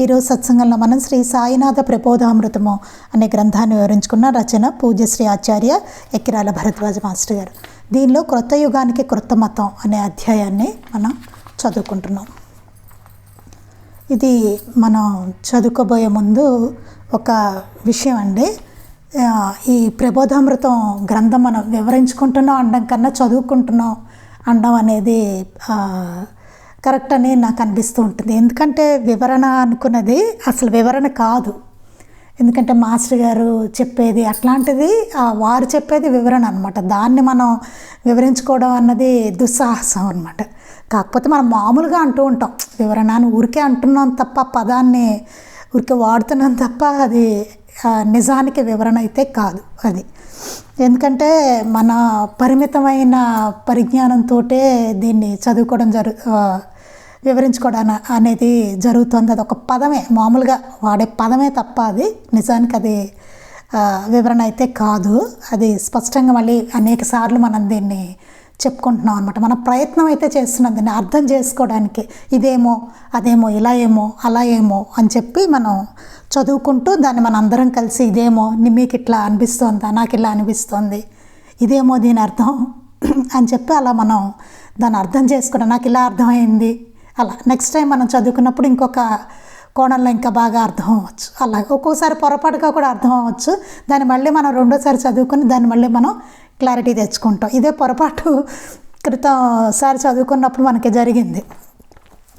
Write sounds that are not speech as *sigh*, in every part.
ఈరోజు సత్సంగంలో మనం శ్రీ సాయినాథ ప్రబోధామృతము అనే గ్రంథాన్ని వివరించుకున్న రచన పూజ్యశ్రీ ఆచార్య ఎక్కిరాల భరద్వాజ మాస్టర్ గారు. దీనిలో క్రొత్త యుగానికి క్రొత్త మతం అనే అధ్యాయాన్ని మనం చదువుకుంటున్నాం. ఇది మనం చదువుకోబోయే ముందు ఒక విషయం అండి. ఈ ప్రబోధామృతం గ్రంథం మనం వివరించుకుంటున్నాం అనడం కన్నా చదువుకుంటున్నాం అనడం అనేది కరెక్ట్ అని నాకు అనిపిస్తూ ఉంటుంది. ఎందుకంటే వివరణ అనుకున్నది అసలు వివరణ కాదు. ఎందుకంటే మాస్టర్ గారు చెప్పేది అట్లాంటిది వారు చెప్పేది వివరణ అనమాట దాన్ని మనం వివరించుకోవడం అన్నది దుస్సాహసం అనమాట కాకపోతే మనం మామూలుగా అంటూ ఉంటాం వివరణ అని ఊరికే అంటున్నాం తప్ప పదాన్ని ఊరికే వాడుతున్నాం తప్ప అది నిజానికి వివరణ అయితే కాదు అది. ఎందుకంటే మన పరిమితమైన పరిజ్ఞానంతో దీన్ని చదువుకోవడం జరు వివరించుకోవడం అనేది జరుగుతుంది. అది ఒక పదమే. మామూలుగా వాడే పదమే తప్ప అది నిజానికి అది వివరణ అయితే కాదు. అది స్పష్టంగా మళ్ళీ అనేక సార్లు మనం దీన్ని చెప్పుకుంటున్నాం అనమాట మన ప్రయత్నం అయితే చేస్తున్నాం దీన్ని అర్థం చేసుకోవడానికి. ఇదేమో అదేమో ఇలా ఏమో అలా ఏమో అని చెప్పి మనం చదువుకుంటూ దాన్ని మన అందరం కలిసి ఇదేమో మీకు ఇట్లా అనిపిస్తోందా నాకు ఇలా అనిపిస్తోంది ఇదేమో దీని అర్థం అని చెప్పి అలా మనం దాన్ని అర్థం చేసుకోవడం. నాకు ఇలా అర్థమైంది అలా నెక్స్ట్ టైం మనం చదువుకున్నప్పుడు ఇంకొక కోణంలో ఇంకా బాగా అర్థం అవ్వచ్చు. అలాగే ఒక్కోసారి పొరపాటుగా కూడా అర్థం అవ్వచ్చు. దాన్ని మళ్ళీ మనం రెండోసారి చదువుకొని దాన్ని మళ్ళీ మనం క్లారిటీ తెచ్చుకుంటాం. ఇదే పొరపాటు క్రితం సారి చదువుకున్నప్పుడు మనకి జరిగింది.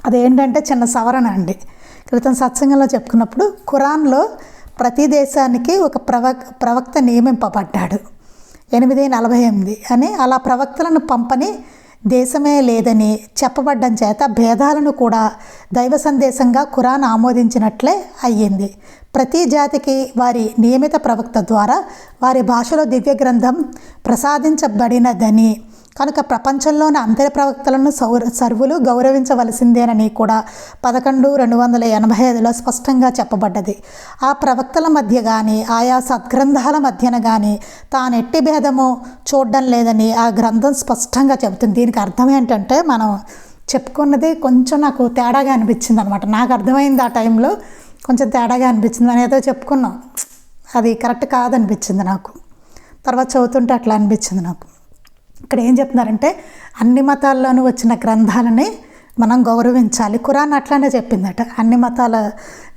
అదేంటంటే చిన్న సవరణ అండి. క్రితం సత్సంగంలో చెప్పుకున్నప్పుడు ఖురాన్లో ప్రతి దేశానికి ఒక ప్రవక్ ప్రవక్త నియమింపబడ్డాడు. ఎనిమిది నలభై ఎనిమిది అని అలా ప్రవక్తలను పంపని దేశమే లేదని చెప్పబడ్డం చేత భేదాలను కూడా దైవ సందేశంగా ఖురాన్ ఆమోదించినట్లే అయ్యింది. ప్రతి జాతికి వారి నియమిత ప్రవక్త ద్వారా వారి భాషలో దివ్య గ్రంథం ప్రసాదించబడినదని కనుక ప్రపంచంలోని అందరి ప్రవక్తలను సౌర సర్వులు గౌరవించవలసిందేనని కూడా పదకొండు రెండు వందల ఎనభై ఐదులో స్పష్టంగా చెప్పబడ్డది. ఆ ప్రవక్తల మధ్య కానీ ఆయా సద్గ్రంథాల మధ్యన కానీ తాను ఎట్టి భేదము చూడడం లేదని ఆ గ్రంథం స్పష్టంగా చెబుతుంది. దీనికి అర్థం ఏంటంటే మనం చెప్పుకున్నది కొంచెం నాకు తేడాగా అనిపించింది అనమాట నాకు అర్థమైంది ఆ టైంలో కొంచెం తేడాగా అనిపించింది. అని ఏదో చెప్పుకున్నాం. అది కరెక్ట్ కాదనిపించింది నాకు. తర్వాత చదువుతుంటే అట్లా అనిపించింది నాకు. ఇక్కడ ఏం చెప్తున్నారంటే అన్ని మతాల్లోనూ వచ్చిన గ్రంథాలని మనం గౌరవించాలి. ఖురాన్ అట్లానే చెప్పిందట. అన్ని మతాల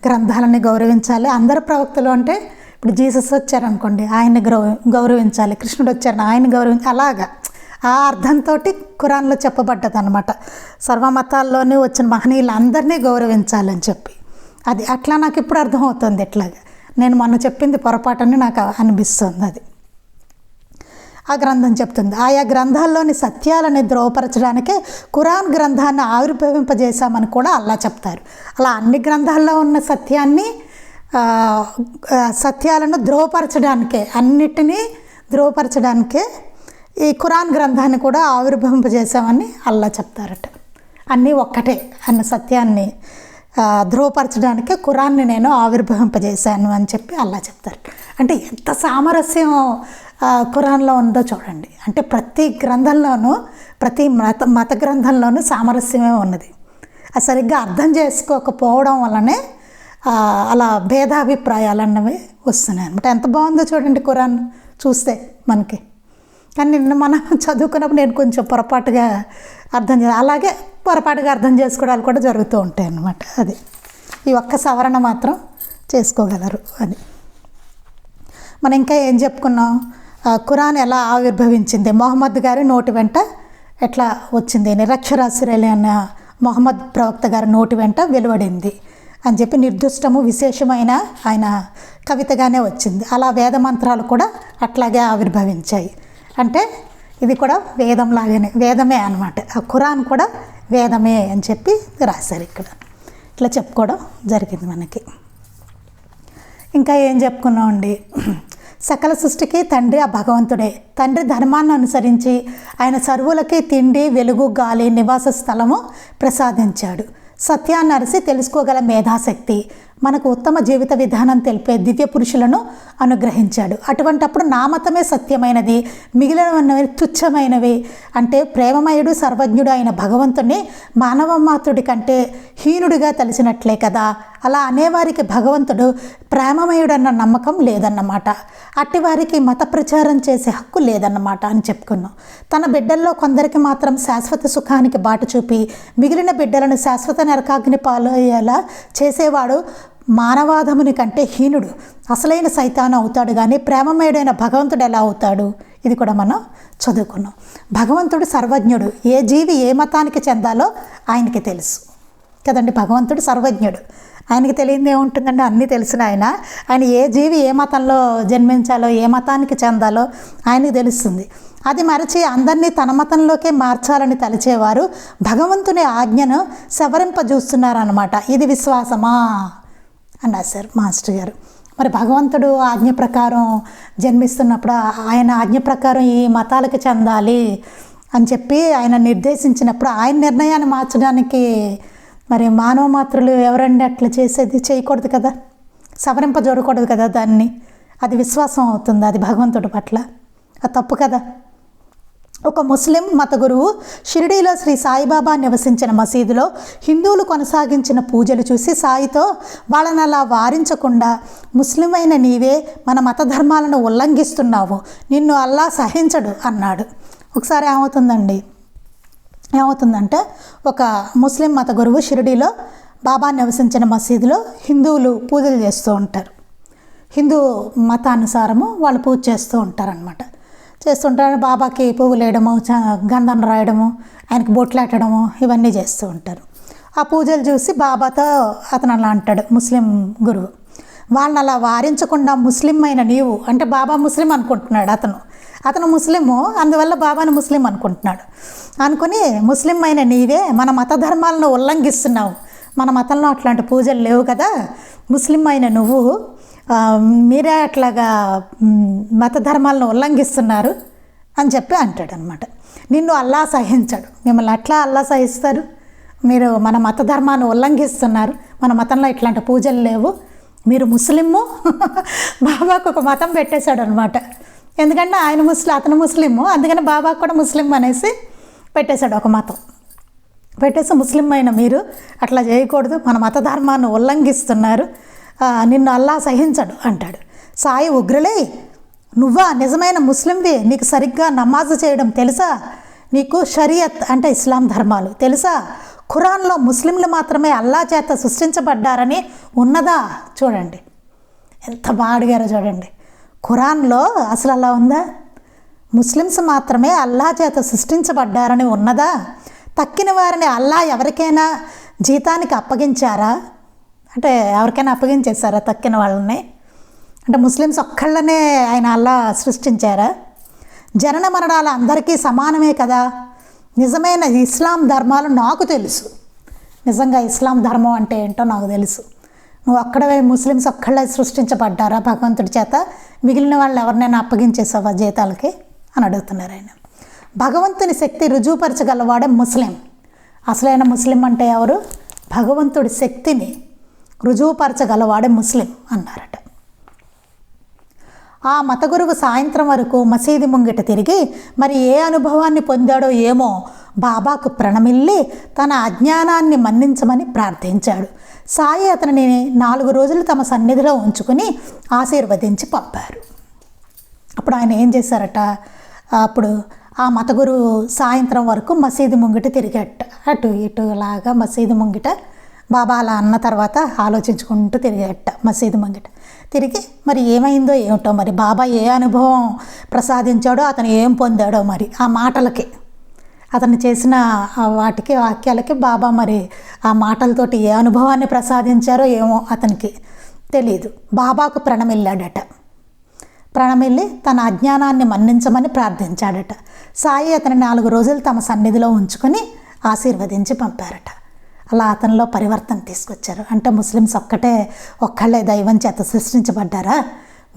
గ్రంథాలని గౌరవించాలి. అందరు ప్రవక్తలు అంటే ఇప్పుడు జీసస్ వచ్చారనుకోండి ఆయన్ని గౌరవ గౌరవించాలి. కృష్ణుడు వచ్చారని ఆయన్ని గౌరవించాలి అలాగా. ఆ అర్థంతో ఖురాన్లో చెప్పబడ్డది అనమాట సర్వమతాల్లోనే వచ్చిన మహనీయులు అందరినీ గౌరవించాలని చెప్పి. అది అట్లా నాకు ఇప్పుడు అర్థమవుతుంది ఎట్లాగా నేను మొన్న చెప్పింది పొరపాటని నాకు అనిపిస్తుంది అది. ఆ గ్రంథం చెప్తుంది. ఆయా గ్రంథాల్లోని సత్యాలని ద్రోవపరచడానికే ఖురాన్ గ్రంథాన్ని ఆవిర్భవింపజేశామని కూడా అల్లా చెప్తారు. అలా అన్ని గ్రంథాల్లో ఉన్న సత్యాన్ని సత్యాలను ద్రోవపరచడానికే అన్నిటినీ ద్రోవపరచడానికే ఈ ఖురాన్ గ్రంథాన్ని కూడా ఆవిర్భవింపజేశామని అల్లా చెప్తారట. అన్నీ ఒక్కటే అన్న సత్యాన్ని ధృవపరచడానికి కురాన్ని ఖురాన్ని నేను ఆవిర్భవింపజేశాను అని చెప్పి అల్లా చెప్తారు. అంటే ఎంత సామరస్యం ఖురాన్లో ఉందో చూడండి. అంటే ప్రతి గ్రంథంలోనూ ప్రతి మత మత గ్రంథంలోనూ సామరస్యమే ఉన్నది. అది సరిగ్గా అర్థం చేసుకోకపోవడం వల్లనే అలా భేదాభిప్రాయాలు అన్నవి వస్తున్నాయి అనమాట ఎంత బాగుందో చూడండి ఖురాన్ చూస్తే మనకి. కానీ నిన్న మనం *laughs* చదువుకున్నప్పుడు నేను కొంచెం పొరపాటుగా అర్థం చే అలాగే పొరపాటుగా అర్థం చేసుకోవడాలు కూడా జరుగుతూ ఉంటాయి అన్నమాట అది. ఈ ఒక్క సవరణ మాత్రం చేసుకోగలరు అది. మనం ఇంకా ఏం చెప్పుకున్నాం? ఖురాన్ ఎలా ఆవిర్భవించింది? మొహమ్మద్ గారి నోటి వెంట ఎట్లా వచ్చింది? నిరక్షరాస్యురైన అన్న మొహమ్మద్ ప్రవక్త గారి నోటి వెంట వెలువడింది అని చెప్పి నిర్దిష్టము విశేషమైన ఆయన కవితగానే వచ్చింది. అలా వేద మంత్రాలు కూడా అట్లాగే ఆవిర్భవించాయి. అంటే ఇది కూడా వేదం లాగానే వేదమే అనమాట ఆ ఖురాన్ కూడా వేదమే అని చెప్పి రాశారు ఇక్కడ. ఇట్లా చెప్పుకోవడం జరిగింది మనకి. ఇంకా ఏం చెప్పుకున్నామండి? సకల సృష్టికి తండ్రి ఆ భగవంతుడే. తండ్రి ధర్మాన్ని అనుసరించి ఆయన సర్వులకి తిండి వెలుగు గాలి నివాస స్థలము ప్రసాదించాడు. సత్యాన్ని అరిసి తెలుసుకోగల మేధాశక్తి. మనకు ఉత్తమ జీవిత విధానం తెలిపే దివ్య పురుషులను అనుగ్రహించాడు. అటువంటప్పుడు నా మతమే సత్యమైనది మిగిలినవి తుచ్చమైనవి. అంటే ప్రేమమయుడు సర్వజ్ఞుడు అయిన భగవంతుణ్ణి మానవ మాతృడి కంటే హీనుడిగా తెలిసినట్లే కదా. అలా అనేవారికి భగవంతుడు ప్రేమమయుడన్న నమ్మకం లేదన్నమాట. అట్టి వారికి మత ప్రచారం చేసే హక్కు లేదన్నమాట అని చెప్పుకున్నాం. తన బిడ్డల్లో కొందరికి మాత్రం శాశ్వత సుఖానికి బాట చూపి మిగిలిన బిడ్డలను శాశ్వత నరకాగ్ని పాలయ్యేలా చేసేవాడు మానవాధముని కంటే హీనుడు. అసలైన సైతాను అవుతాడు కానీ ప్రేమమయుడైన భగవంతుడు ఎలా అవుతాడు? ఇది కూడా మనం చదువుకున్నాం. భగవంతుడు సర్వజ్ఞుడు. ఏ జీవి ఏ మతానికి చెందాలో ఆయనకి తెలుసు. కదండి? భగవంతుడు సర్వజ్ఞుడు. ఆయనకి తెలియదు ఏముంటుందండి? అన్నీ తెలిసిన ఆయన. ఆయన ఏ జీవి ఏ మతంలో జన్మించాలో ఏ మతానికి చెందాలో ఆయనకి తెలుస్తుంది. అది మరచి అందరినీ తన మతంలోకే మార్చాలని తలిచేవారు భగవంతుని ఆజ్ఞను సవరింపజూస్తున్నారన్నమాట. ఇది విశ్వాసమా? అని సార్ మాస్టర్ గారు. మరి భగవంతుడు ఆజ్ఞ ప్రకారం జన్మిస్తున్నప్పుడు ఆయన ఆజ్ఞ ప్రకారం ఈ మతాలకు చెందాలి అని చెప్పి ఆయన నిర్దేశించినప్పుడు ఆయన నిర్ణయాన్ని మార్చడానికి మరి మానవ మాత్రులు ఎవరండి అట్లా చేసేది? చేయకూడదు కదా. సవరింపజూడకూడదు కదా దాన్ని. అది విశ్వాసం అవుతుంది అది భగవంతుడి పట్ల. అది తప్పు కదా. ఒక ముస్లిం మత గురువు షిరిడీలో శ్రీ సాయిబాబా నివసించిన మసీదులో హిందువులు కొనసాగించిన పూజలు చూసి సాయితో వాళ్ళని అలా వారించకుండా ముస్లిం అయిన నీవే మన మత ధర్మాలను ఉల్లంఘిస్తున్నావు. నిన్ను అల్లా సహించడు అన్నాడు. ఒకసారి ఏమవుతుందండి? ఏమవుతుందంటే ఒక ముస్లిం మత గురువు షిరిడీలో బాబా నివసించిన మసీదులో హిందువులు పూజలు చేస్తూ ఉంటారు. హిందూ మతానుసారము వాళ్ళు పూజ చేస్తూ ఉంటారనమాట చేస్తుంటారు బాబాకి పువ్వులు వేయడము చ- గంధం రాయడము ఆయనకి బొట్లాటడము ఇవన్నీ చేస్తూ ఉంటారు. ఆ పూజలు చూసి బాబాతో అతను అలా అంటాడు ముస్లిం గురువు. వాళ్ళని అలా వారించకుండా ముస్లిం అయిన నీవు అంటే బాబా ముస్లిం అనుకుంటున్నాడు అతను. అతను ముస్లిము అందువల్ల బాబాను ముస్లిం అనుకుంటున్నాడు. అనుకుని ముస్లిం అయిన నీవే మన మత ధర్మాలను ఉల్లంఘిస్తున్నావు. మన మతంలో అట్లాంటి పూజలు లేవు కదా. ముస్లిం అయిన నువ్వు మీరే అట్లాగా మత ధర్మాలను ఉల్లంఘిస్తున్నారు అని చెప్పి అంటాడు అనమాట నిన్ను అల్లా సహించాడు. మిమ్మల్ని అట్లా అల్లా సహిస్తారు? మీరు మన మత ధర్మాన్ని ఉల్లంఘిస్తున్నారు. మన మతంలో ఇట్లాంటి పూజలు లేవు. మీరు ముస్లిము. *laughs* బాబాకు ఒక మతం పెట్టేశాడు అనమాట ఎందుకంటే ఆయన ముస్లిం అతను ముస్లిము. అందుకని బాబాకు కూడా ముస్లిం అనేసి పెట్టేశాడు ఒక మతం. పెట్టేసి ముస్లిం అయిన మీరు అట్లా చేయకూడదు. మన మత ధర్మాన్ని ఉల్లంఘిస్తున్నారు నిన్ను అల్లా సహించడు అంటాడు. సాయి ఉగ్రలే నువ్వా నిజమైన ముస్లింవి? నీకు సరిగ్గా నమాజు చేయడం తెలుసా? నీకు షరియత్ అంటే ఇస్లాం ధర్మాలు తెలుసా? ఖురాన్లో ముస్లింలు మాత్రమే అల్లా చేత సృష్టించబడ్డారని ఉన్నదా? చూడండి. ఎంత బాగా అడిగారో చూడండి. ఖురాన్లో అసలు అలా ఉందా? ముస్లిమ్స్ మాత్రమే అల్లా చేత సృష్టించబడ్డారని ఉన్నదా? తక్కిన వారిని అల్లా ఎవరికైనా జీతానికి అప్పగించారా? అంటే ఎవరికైనా అప్పగించేశారా తక్కిన వాళ్ళని? అంటే ముస్లిమ్స్ ఒక్కళ్ళనే ఆయన అల్లా సృష్టించారా? జనన మరణాలు అందరికీ సమానమే కదా? నిజమైన ఇస్లాం ధర్మాలు నాకు తెలుసు. నిజంగా ఇస్లాం ధర్మం అంటే ఏంటో నాకు తెలుసు. నువ్వు అక్కడవే ముస్లిమ్స్ ఒక్కళ్ళే సృష్టించబడ్డారా భగవంతుడి చేత? మిగిలిన వాళ్ళు ఎవరినైనా అప్పగించేసావా జీతాలకి? అని అడుగుతున్నారు ఆయన. భగవంతుని శక్తి రుజువుపరచగలవాడే ముస్లిం. అసలైన ముస్లిం అంటే ఎవరు? భగవంతుడి శక్తిని రుజువుపరచగలవాడే ముస్లిం అన్నారట. ఆ మత గురువు సాయంత్రం వరకు మసీదు ముంగిట తిరిగి మరి ఏ అనుభవాన్ని పొందాడో ఏమో బాబాకు ప్రణమిల్లి తన అజ్ఞానాన్ని మన్నించమని ప్రార్థించాడు. సాయి అతనిని నాలుగు రోజులు తమ సన్నిధిలో ఉంచుకుని ఆశీర్వదించి పంపారు. అప్పుడు ఆయన ఏం చేశారట? అప్పుడు ఆ మతగురు సాయంత్రం వరకు మసీదు ముంగిట తిరిగట. అటు ఇటు లాగా మసీదు ముంగిట బాబా అలా అన్న తర్వాత ఆలోచించుకుంటూ తిరిగేట మసీదు ముంగిట. తిరిగి మరి ఏమైందో ఏమిటో మరి బాబా ఏ అనుభవం ప్రసాదించాడో అతను ఏం పొందాడో మరి ఆ మాటలకి అతను చేసిన వాటికి వాక్యాలకి బాబా మరి ఆ మాటలతోటి ఏ అనుభవాన్ని ప్రసాదించారో ఏమో అతనికి తెలియదు బాబాకు ప్రణమిల్లాడట. ప్రణమిల్లి తన అజ్ఞానాన్ని మన్నించమని ప్రార్థించాడట. సాయి అతని నాలుగు రోజులు తమ సన్నిధిలో ఉంచుకొని ఆశీర్వదించి పంపారట. అలా అతనిలో పరివర్తన తీసుకొచ్చారు. అంటే ముస్లిమ్స్ ఒక్కటే ఒక్కళ్ళే దైవం చేత సృష్టించబడ్డారా?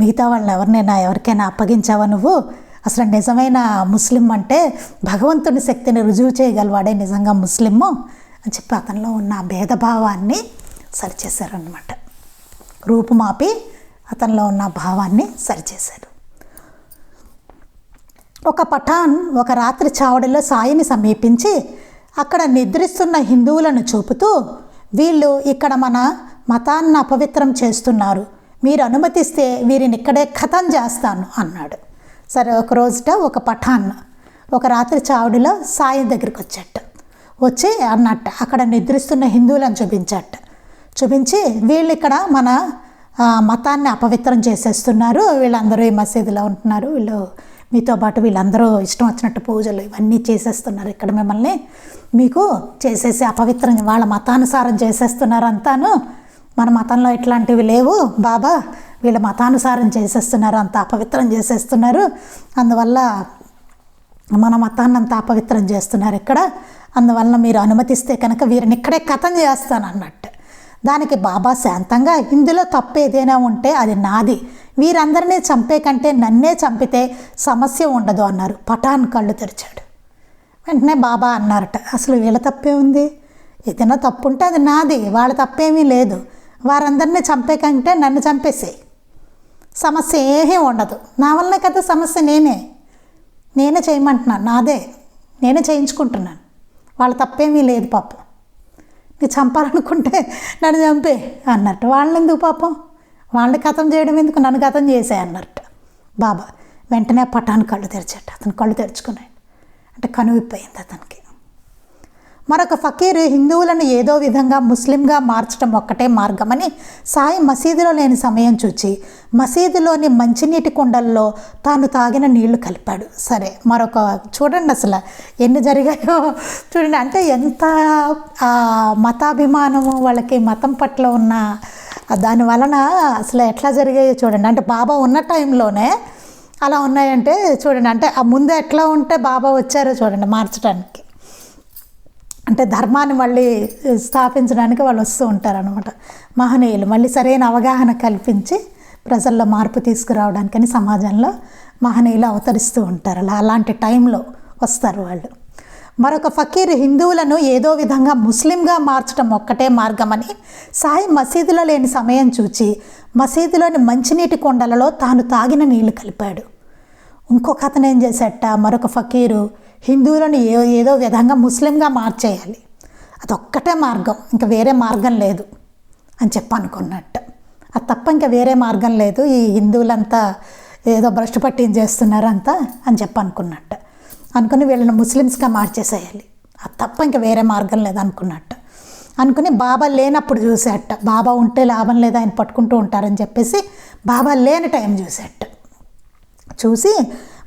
మిగతా వాళ్ళని ఎవరినైనా ఎవరికైనా అప్పగించావా నువ్వు? అసలు నిజమైన ముస్లిం అంటే భగవంతుని శక్తిని రుజువు చేయగలవాడే నిజంగా ముస్లిము అని చెప్పి అతనిలో ఉన్న భేదభావాన్ని సరిచేశారనమాట రూపుమాపి అతనిలో ఉన్న భావాన్ని సరిచేశారు. ఒక పఠాన్ ఒక రాత్రి చావడిలో సాయిని సమీపించి అక్కడ నిద్రిస్తున్న హిందువులను చూపుతూ వీళ్ళు ఇక్కడ మన మతాన్ని అపవిత్రం చేస్తున్నారు. మీరు అనుమతిస్తే వీరిని ఇక్కడే ఖతం చేస్తాను అన్నాడు. సరే ఒక రోజుట ఒక పఠాన్ ఒక రాత్రి చావుడిలో సాయి దగ్గరికి వచ్చాట. వచ్చి అన్నట్ట అక్కడ నిద్రిస్తున్న హిందువులను చూపించట. చూపించి వీళ్ళు ఇక్కడ మన మతాన్ని అపవిత్రం చేసేస్తున్నారు. వీళ్ళందరూ ఈ మసీదులో ఉంటున్నారు. వీళ్ళు మీతో పాటు వీళ్ళందరూ ఇష్టం వచ్చినట్టు పూజలు ఇవన్నీ చేసేస్తున్నారు ఇక్కడ మిమ్మల్ని. మీకు చేసేసి అపవిత్రం వాళ్ళ మతానుసారం చేసేస్తున్నారు అంతాను మన మతంలో ఇట్లాంటివి లేవు. బాబా వీళ్ళ మతానుసారం చేసేస్తున్నారు అంత అపవిత్రం చేసేస్తున్నారు. అందువల్ల మన మతాన్ని అంత అపవిత్రం చేస్తున్నారు ఇక్కడ. అందువల్ల మీరు అనుమతిస్తే కనుక వీరిని ఇక్కడే కథం చేస్తాను అన్నట్టు దానికి బాబా శాంతంగా ఇందులో తప్పు ఏదైనా ఉంటే అది నాది. వీరందరినీ చంపే కంటే నన్నే చంపితే సమస్య ఉండదు అన్నారు. పఠాన్ కళ్ళు తెరిచాడు. వెంటనే బాబా అన్నారట అసలు వీళ్ళ తప్పే ఉంది? ఏదైనా తప్పు ఉంటే అది నాది వాళ్ళ తప్పేమీ లేదు. వారందరినీ చంపే కంటే నన్ను చంపేసేయి. సమస్య ఏమీ ఉండదు. నా వల్లే కదా సమస్య నేనే. నేనే చేయమంటున్నాను. నాదే. నేనే చేయించుకుంటున్నాను. వాళ్ళ తప్పేమీ లేదు పాపం. నీ చంపాలనుకుంటే నన్ను చంపే అన్నట్టు. వాళ్ళని ఎందుకు పాపం? వాళ్ళని కథం చేయడం ఎందుకు? నన్ను కథం చేసే అన్నట్టు. బాబా వెంటనే పటాన్ కళ్ళు తెరిచాడు అతను కళ్ళు తెరుచుకున్నాడు. అంటే కనువిప్పయింది అతనికి. మరొక ఫకీర్ హిందువులను ఏదో విధంగా ముస్లింగా మార్చడం ఒక్కటే మార్గమని సాయి మసీదులో లేని సమయం చూచి మసీదులోని మంచినీటి కుండల్లో తాను తాగిన నీళ్ళు కలిపాడు. సరే మరొక చూడండి అసలు ఎన్ని జరిగాయో చూడండి. అంటే ఎంత మతాభిమానము వాళ్ళకి మతం పట్ల ఉన్న దాని వలన అసలు ఎట్లా జరిగాయో చూడండి. అంటే బాబా ఉన్న టైంలోనే అలా ఉన్నాయంటే చూడండి. అంటే ఆ ముందు ఎట్లా ఉంటే బాబా వచ్చారో చూడండి మార్చడానికి అంటే ధర్మాన్ని మళ్ళీ స్థాపించడానికి వాళ్ళు వస్తూ ఉంటారనమాట మహనీయులు మళ్ళీ సరైన అవగాహన కల్పించి ప్రజల్లో మార్పు తీసుకురావడానికని సమాజంలో మహనీయులు అవతరిస్తూ ఉంటారు. అలా అలాంటి టైంలో వస్తారు వాళ్ళు. మరొక ఫకీర్ హిందువులను ఏదో విధంగా ముస్లింగా మార్చడం ఒక్కటే మార్గమని సాయి మసీదులో లేని సమయం చూచి మసీదులోని మంచినీటి కొండలలో తాను తాగిన నీళ్ళు కలిపాడు. ఇంకొక అతను ఏం చేశాట మరొక ఫకీరు హిందువులను ఏ ఏదో విధంగా ముస్లింగా మార్చేయాలి. అదొక్కటే మార్గం ఇంకా వేరే మార్గం లేదు అని చెప్పనుకున్నట్టు. అది తప్ప ఇంకా వేరే మార్గం లేదు ఈ హిందువులంతా ఏదో భ్రష్టు పట్టించేస్తున్నారంతా అని చెప్పనుకున్నట్టు. అనుకుని వీళ్ళని ముస్లిమ్స్గా మార్చేసేయాలి. అది తప్ప ఇంకా వేరే మార్గం లేదు అనుకున్నట్టు. అనుకుని బాబా లేనప్పుడు చూసేట బాబా ఉంటే లాభం లేదు ఆయన పట్టుకుంటూ ఉంటారని చెప్పేసి బాబా లేని టైం చూసేట. చూసి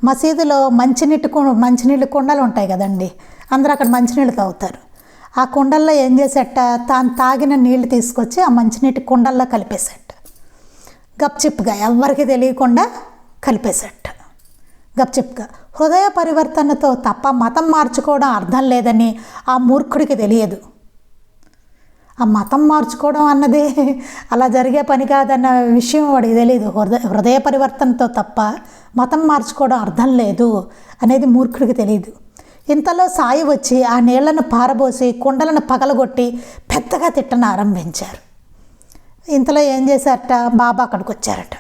మసీదులో మంచినీటి కు మంచినీళ్ళు కుండలు ఉంటాయి కదండి. అందరూ అక్కడ మంచినీళ్ళు తాగుతారు. ఆ కుండల్లో ఏం చేసేట తాను తాగిన నీళ్ళు తీసుకొచ్చి ఆ మంచినీటి కుండల్లో కలిపేసేట. గప్చిప్గా ఎవ్వరికి తెలియకుండా కలిపేసేట. గప్చిప్గా. హృదయ పరివర్తనతో తప్ప మతం మార్చుకోవడం అర్థం లేదని ఆ మూర్ఖుడికి తెలియదు. ఆ మతం మార్చుకోవడం అన్నది అలా జరిగే పని కాదన్న విషయం వాడికి తెలియదు హృదయ హృదయ పరివర్తనతో తప్ప మతం మార్చుకోవడం అర్థం లేదు అనేది మూర్ఖుడికి తెలియదు ఇంతలో సాయి వచ్చి ఆ నీళ్ళను పారబోసి కుండలను పగలగొట్టి పెద్దగా తిట్టను ఆరంభించారు. ఇంతలో ఏం చేశారట? బాబా అక్కడికి వచ్చారట.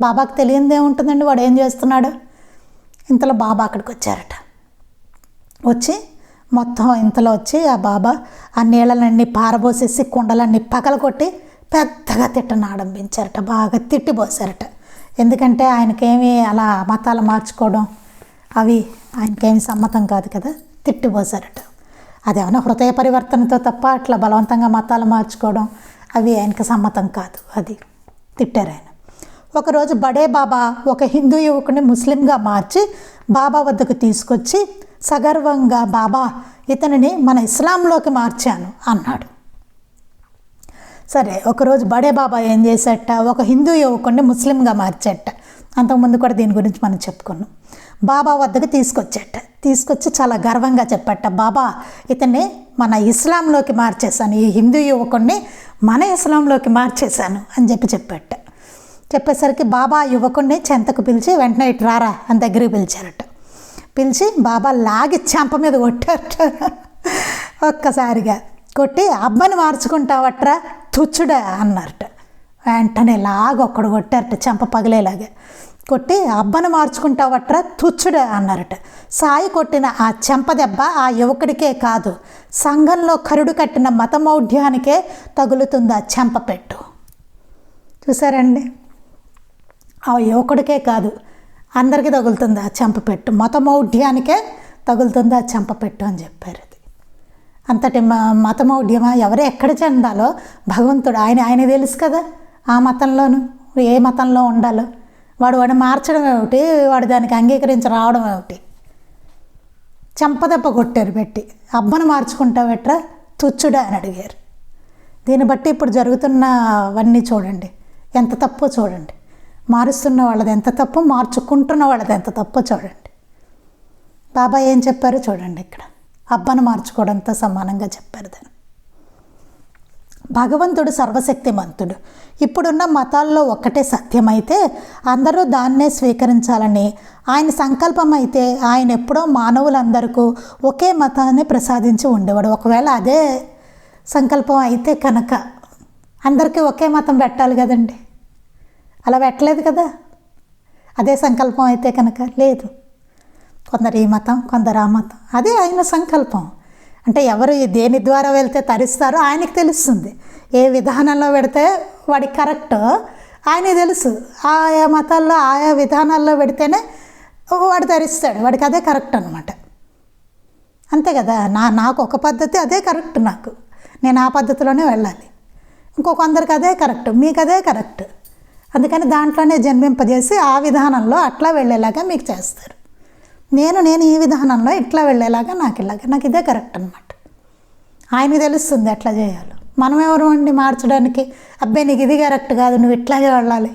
బాబాకు తెలియంది ఉంటుందండి వాడు ఏం చేస్తున్నాడు? ఇంతలో బాబా అక్కడికి వచ్చారట. వచ్చి మొత్తం ఇంతలో వచ్చి ఆ బాబా ఆ నీళ్ళలన్నీ పారబోసేసి కుండలన్నీ పగలగొట్టి పెద్దగా తిట్టను ఆరంభించారట బాగా తిట్టిపోసారట ఎందుకంటే ఆయనకేమీ అలా మతాలు మార్చుకోవడం అవి ఆయనకేమీ సమ్మతం కాదు కదా తిట్టిపోసారట అదేమన్నా హృదయ పరివర్తనతో తప్ప అట్లా బలవంతంగా మతాలు మార్చుకోవడం అవి ఆయనకి సమ్మతం కాదు అది తిట్టారు ఆయన. ఒకరోజు బడే బాబా ఒక హిందూ యువకుని ముస్లింగా మార్చి బాబా వద్దకు తీసుకొచ్చి సగర్వంగా బాబా ఇతనిని మన ఇస్లాంలోకి మార్చాను అన్నాడు. సరే ఒకరోజు బడే బాబా ఏం చేసేట? ఒక హిందూ యువకుడిని ముస్లింగా మార్చేట. అంతకుముందు కూడా దీని గురించి మనం చెప్పుకున్నాం. బాబా వద్దకు తీసుకొచ్చేట. తీసుకొచ్చి చాలా గర్వంగా చెప్పట. బాబా ఇతన్ని మన ఇస్లాంలోకి మార్చేశాను. ఈ హిందూ యువకుడిని మన ఇస్లాంలోకి మార్చేశాను అని చెప్పి చెప్పట. చెప్పేసరికి బాబా యువకుడిని చెంతకు పిలిచి వెంటనే ఇటు రారా అని దగ్గరికి పిలిచారట. పిలిచి బాబా లాగి చెంప మీద కొట్టారట. ఒక్కసారిగా కొట్టి అబ్బాని మార్చుకుంటావట్రా తుచ్చుడా అన్నారట. వెంటనే లాగ ఒక్కడు కొట్టారట చెంప పగిలేలాగా. కొట్టి అబ్బను మార్చుకుంటావట్రా తుచ్చుడ అన్నారట. సాయి కొట్టిన ఆ చెంప దెబ్బ ఆ యువకుడికే కాదు సంఘంలో కరుడు కట్టిన మతమౌఢ్యానికే తగులుతుంది ఆ చెంప పెట్టు. చూసారండి? ఆ యువకుడికే కాదు అందరికీ తగులుతుంది? ఆ చెంపపెట్టు మతమౌఢ్యానికే తగులుతుంది? ఆ చెంపపెట్టు అని చెప్పారు అది. అంతటి మ మతమౌఢ్యమా? ఎవరు ఎక్కడ చెందాలో? భగవంతుడు ఆయన ఆయన తెలుసు కదా ఆ మతంలోను. ఏ మతంలో ఉండాలో? వాడు వాడిని మార్చడం ఏమిటి? వాడు దానికి అంగీకరించి రావడం ఏమిటి? చెంపదెప్ప కొట్టారు పెట్టి. అబ్బను మార్చుకుంటావెట్రా తుచ్చుడా అని అడిగారు. దీన్ని బట్టి ఇప్పుడు జరుగుతున్నవన్నీ చూడండి. ఎంత తప్పో చూడండి. మారుస్తున్న వాళ్ళది ఎంత తప్పు? మార్చుకుంటున్న వాళ్ళది ఎంత తప్పో? చూడండి. బాబా ఏం చెప్పారో? చూడండి ఇక్కడ. అబ్బను మార్చుకోవడంతో సమానంగా చెప్పారు దాన్ని. భగవంతుడు సర్వశక్తిమంతుడు. ఇప్పుడున్న మతాల్లో ఒక్కటే సత్యమైతే అందరూ దాన్నే స్వీకరించాలని ఆయన సంకల్పం అయితే ఆయన ఎప్పుడో మానవులందరికీ ఒకే మతాన్ని ప్రసాదించి ఉండేవాడు. ఒకవేళ అదే సంకల్పం అయితే కనుక అందరికీ ఒకే మతం పెట్టాలి కదండి. అలా పెట్టలేదు కదా. అదే సంకల్పం అయితే కనుక లేదు. కొందరు ఈ మతం కొందరు ఆ మతం. అదే ఆయన సంకల్పం. అంటే ఎవరు దేని ద్వారా వెళ్తే తరిస్తారో ఆయనకి తెలుస్తుంది. ఏ విధానంలో పెడితే వాడికి కరెక్ట్ ఆయనకి తెలుసు. ఆయా మతాల్లో ఆయా విధానాల్లో పెడితేనే వాడు తరిస్తాడు. వాడికి అదే కరెక్ట్ అనమాట అంతే కదా. నా నాకు ఒక పద్ధతి అదే కరెక్ట్ నాకు. నేను ఆ పద్ధతిలోనే వెళ్ళాలి. ఇంకో కొందరికి అదే కరెక్ట్. మీకు అదే కరెక్ట్. అందుకని దాంట్లోనే జన్మింపజేసి ఆ విధానంలో అట్లా వెళ్ళేలాగా మీకు చేస్తారు. నేను నేను ఈ విధానంలో ఇట్లా వెళ్ళేలాగా నాకు ఇలాగా నాకు ఇదే కరెక్ట్ అనమాట ఆయనకి తెలుస్తుంది ఎట్లా చేయాలో. మనం ఎవరు అండి మార్చడానికి? అబ్బాయి నీకు ఇది కరెక్ట్ కాదు నువ్వు ఇట్లాగే వెళ్ళాలి.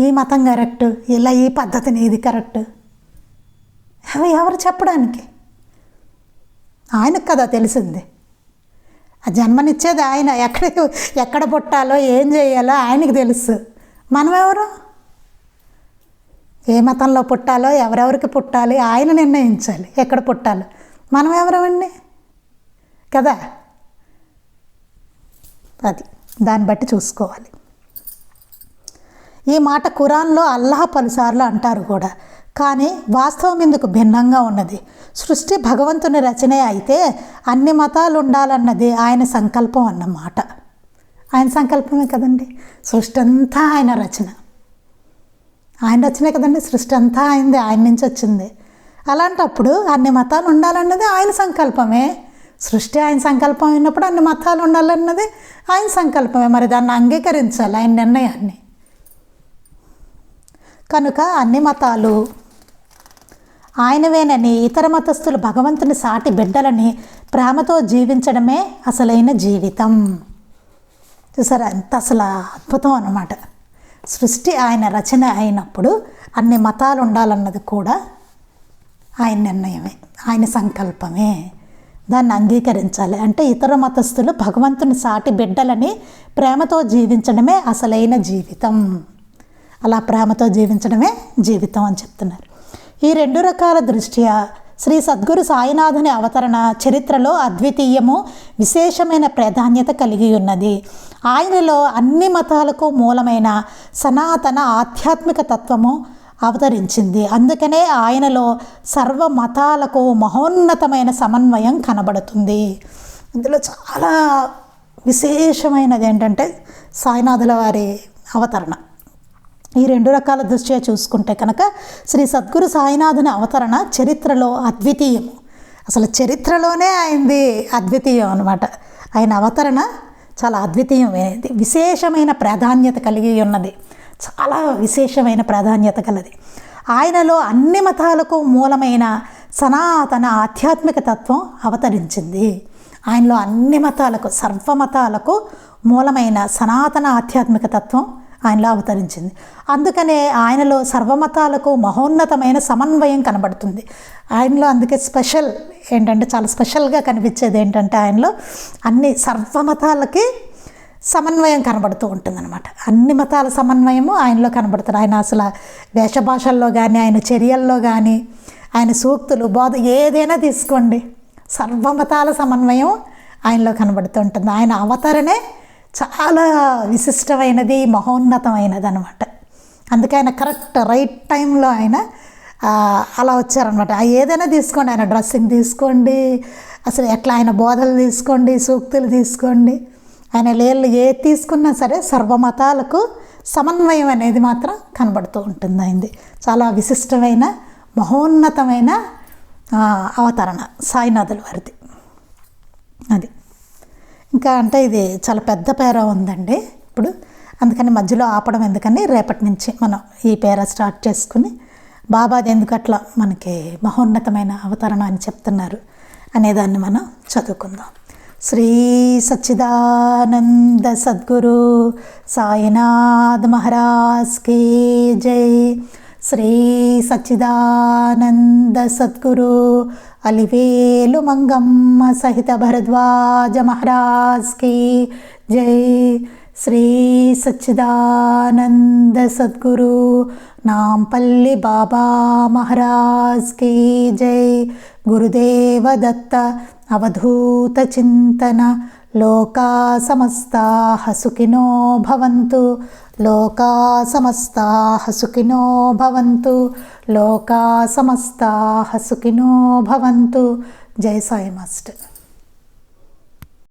ఈ మతం కరెక్ట్ ఇలా ఈ పద్ధతిని ఇది కరెక్ట్. అవి ఎవరు చెప్పడానికి? ఆయనకు కదా తెలిసింది. ఆ జన్మనిచ్చేది ఆయన. ఎక్కడ ఎక్కడ పుట్టాలో ఏం చేయాలో ఆయనకి తెలుసు. మనం ఎవరు ఏ మతంలో పుట్టాలో ఎవరెవరికి పుట్టాలి ఆయన నిర్ణయించాలి ఎక్కడ పుట్టాలో. మనం ఎవరమండి కదా? అది. దాన్ని బట్టి చూసుకోవాలి. ఈ మాట ఖురాన్లో అల్లాహ్ పలుసార్లు అంటారు కూడా. కానీ వాస్తవం ఇందుకు భిన్నంగా ఉన్నది? సృష్టి భగవంతుని రచనే అయితే అన్ని మతాలు ఉండాలన్నది ఆయన సంకల్పం అన్నమాట. ఆయన సంకల్పమే కదండి? సృష్టి అంతా ఆయన రచన. ఆయన రచనే కదండి? సృష్టి అంతా ఆయనది ఆయన నుంచి వచ్చింది. అలాంటప్పుడు అన్ని మతాలు ఉండాలన్నది ఆయన సంకల్పమే. సృష్టి ఆయన సంకల్పం అయినప్పుడు అన్ని మతాలు ఉండాలన్నది ఆయన సంకల్పమే. మరి దాన్ని అంగీకరించాలి? ఆయన నిర్ణయాన్ని. కనుక అన్ని మతాలు ఆయనవేనని ఇతర మతస్థులు భగవంతుని సాటి బిడ్డలని ప్రేమతో జీవించడమే అసలైన జీవితం. చూసారా? ఎంత అసలు అద్భుతం అన్నమాట. సృష్టి ఆయన రచన అయినప్పుడు అన్ని మతాలు ఉండాలన్నది కూడా ఆయన నిర్ణయమే ఆయన సంకల్పమే. దాన్ని అంగీకరించాలి. అంటే ఇతర మతస్థులు భగవంతుని సాటి బిడ్డలని ప్రేమతో జీవించడమే అసలైన జీవితం. అలా ప్రేమతో జీవించడమే జీవితం అని చెప్తున్నారు. ఈ రెండు రకాల దృష్ట్యా శ్రీ సద్గురు సాయినాథుని అవతరణ చరిత్రలో అద్వితీయము విశేషమైన ప్రాధాన్యత కలిగి ఉన్నది. ఆయనలో అన్ని మతాలకు మూలమైన సనాతన ఆధ్యాత్మిక తత్వము అవతరించింది. అందుకనే ఆయనలో సర్వ మతాలకు మహోన్నతమైన సమన్వయం కనబడుతుంది. ఇందులో చాలా విశేషమైనది ఏంటంటే సాయినాథుల వారి అవతరణ. ఈ రెండు రకాల దృష్ట్యా చూసుకుంటే కనుక శ్రీ సద్గురు సాయినాథుని అవతరణ చరిత్రలో అద్వితీయము. అసలు చరిత్రలోనే ఆయనది అద్వితీయం అనమాట ఆయన అవతరణ చాలా అద్వితీయమైనది. విశేషమైన ప్రాధాన్యత కలిగి ఉన్నది. చాలా విశేషమైన ప్రాధాన్యత కలది. ఆయనలో అన్ని మతాలకు మూలమైన సనాతన ఆధ్యాత్మిక తత్వం అవతరించింది. ఆయనలో అన్ని మతాలకు సర్వమతాలకు మూలమైన సనాతన ఆధ్యాత్మిక తత్వం ఆయనలో అవతరించింది. అందుకనే ఆయనలో సర్వమతాలకు మహోన్నతమైన సమన్వయం కనబడుతుంది. ఆయనలో అందుకే స్పెషల్ ఏంటంటే చాలా స్పెషల్గా కనిపించేది ఏంటంటే ఆయనలో అన్ని సర్వమతాలకి సమన్వయం కనబడుతూ ఉంటుందన్నమాట. అన్ని మతాల సమన్వయము ఆయనలో కనబడుతుంది. ఆయన అసలు వేషభాషల్లో కానీ ఆయన చర్యల్లో కానీ ఆయన సూక్తులు బోధ ఏదైనా తీసుకోండి. సర్వమతాల సమన్వయం ఆయనలో కనబడుతూ ఉంటుంది. ఆయన అవతరణే చాలా విశిష్టమైనది మహోన్నతమైనది అనమాట అందుకే ఆయన కరెక్ట్ రైట్ టైంలో ఆయన అలా వచ్చారనమాట ఏదైనా తీసుకోండి ఆయన డ్రెస్సింగ్ తీసుకోండి అసలు ఎట్లా ఆయన బోధలు తీసుకోండి సూక్తులు తీసుకోండి. ఆయన లేళ్ళు ఏ తీసుకున్నా సరే సర్వమతాలకు సమన్వయం అనేది మాత్రం కనబడుతూ ఉంటుంది ఆయనది చాలా విశిష్టమైన మహోన్నతమైన అవతరణ సాయినాథుల వారిది. అది. ఇంకా అంటే ఇది చాలా పెద్ద పేర ఉందండి ఇప్పుడు. అందుకని మధ్యలో ఆపడం ఎందుకని రేపటి నుంచి మనం ఈ పేర స్టార్ట్ చేసుకుని బాబాది ఎందుకు అట్లా మనకి మహోన్నతమైన అవతరణ అని చెప్తున్నారు అనేదాన్ని మనం చదువుకుందాం. శ్రీ సచ్చిదానంద సద్గురు సాయినాథ్ మహారాజ్కి జై. श्रीसच्चिदानन्दसद्गुरु अलिवेलुमङ्गम्मसहितभरद्वाजमहाराजस् के जै श्रीसच्चिदानन्द सद्गुरु नाम्पल्लिबाबा महाराजस् के जै गुरुदेवदत्त अवधूतचिन्तन నాంపల్లి బాబా మహారాజ్ కి జై గురుదేవ దత్త అవధూత చింతన లోకా సమస్తా సుఖినో భవంతు లోకా సమస్తా సుఖినో భవంతు లోకా సమస్తా సుఖినో భవంతు జై సాయి మాస్టర్